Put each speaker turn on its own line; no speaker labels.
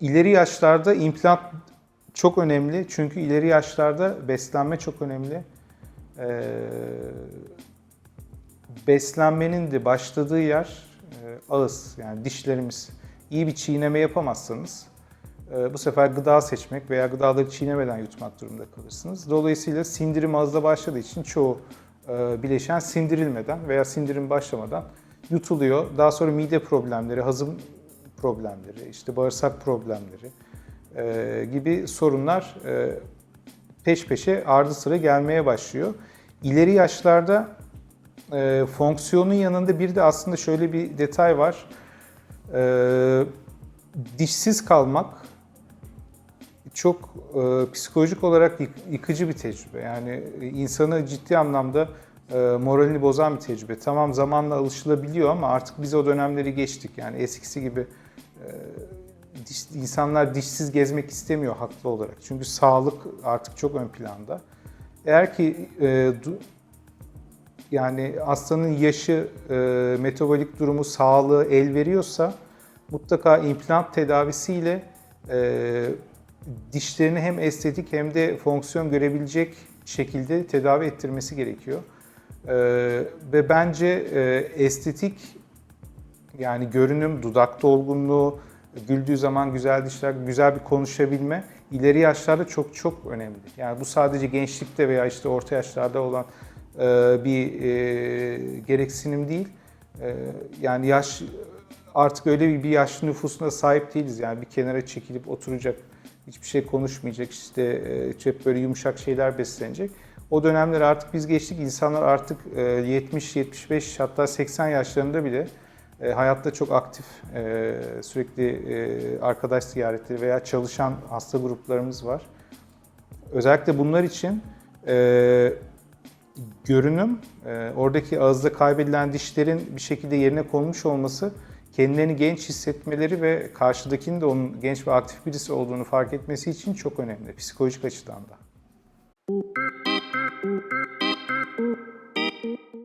İleri yaşlarda implant çok önemli çünkü ileri yaşlarda beslenme çok önemli. Ee, beslenmenin de başladığı yer e, ağız yani dişlerimiz. İyi bir çiğneme yapamazsanız e, bu sefer gıda seçmek veya gıdaları çiğnemeden yutmak durumunda kalırsınız. Dolayısıyla sindirim ağızda başladığı için çoğu bileşen sindirilmeden veya sindirim başlamadan yutuluyor. Daha sonra mide problemleri, hazım problemleri, işte bağırsak problemleri e, gibi sorunlar e, peş peşe ardı sıra gelmeye başlıyor. İleri yaşlarda e, fonksiyonun yanında bir de aslında şöyle bir detay var. E, dişsiz kalmak çok e, psikolojik olarak yık- yıkıcı bir tecrübe. Yani e, insanı ciddi anlamda e, moralini bozan bir tecrübe. Tamam zamanla alışılabiliyor ama artık biz o dönemleri geçtik. Yani eskisi gibi e, diş, insanlar dişsiz gezmek istemiyor haklı olarak. Çünkü sağlık artık çok ön planda. Eğer ki e, du- yani hastanın yaşı, e, metabolik durumu, sağlığı el veriyorsa mutlaka implant tedavisiyle e, dişlerini hem estetik hem de fonksiyon görebilecek şekilde tedavi ettirmesi gerekiyor. E, ve bence e, estetik yani görünüm, dudak dolgunluğu, güldüğü zaman güzel dişler, güzel bir konuşabilme ileri yaşlarda çok çok önemli. Yani bu sadece gençlikte veya işte orta yaşlarda olan e, bir e, gereksinim değil. E, yani yaş artık öyle bir, bir yaş nüfusuna sahip değiliz. Yani bir kenara çekilip oturacak, hiçbir şey konuşmayacak, işte e, hep böyle yumuşak şeyler beslenecek. O dönemler artık biz geçtik. İnsanlar artık e, 70, 75 hatta 80 yaşlarında bile e, hayatta çok aktif, e, sürekli e, arkadaş ziyaretleri veya çalışan hasta gruplarımız var. Özellikle bunlar için e, görünüm, e, oradaki ağızda kaybedilen dişlerin bir şekilde yerine konmuş olması, kendilerini genç hissetmeleri ve karşıdakinin de onun genç ve aktif birisi olduğunu fark etmesi için çok önemli, psikolojik açıdan da.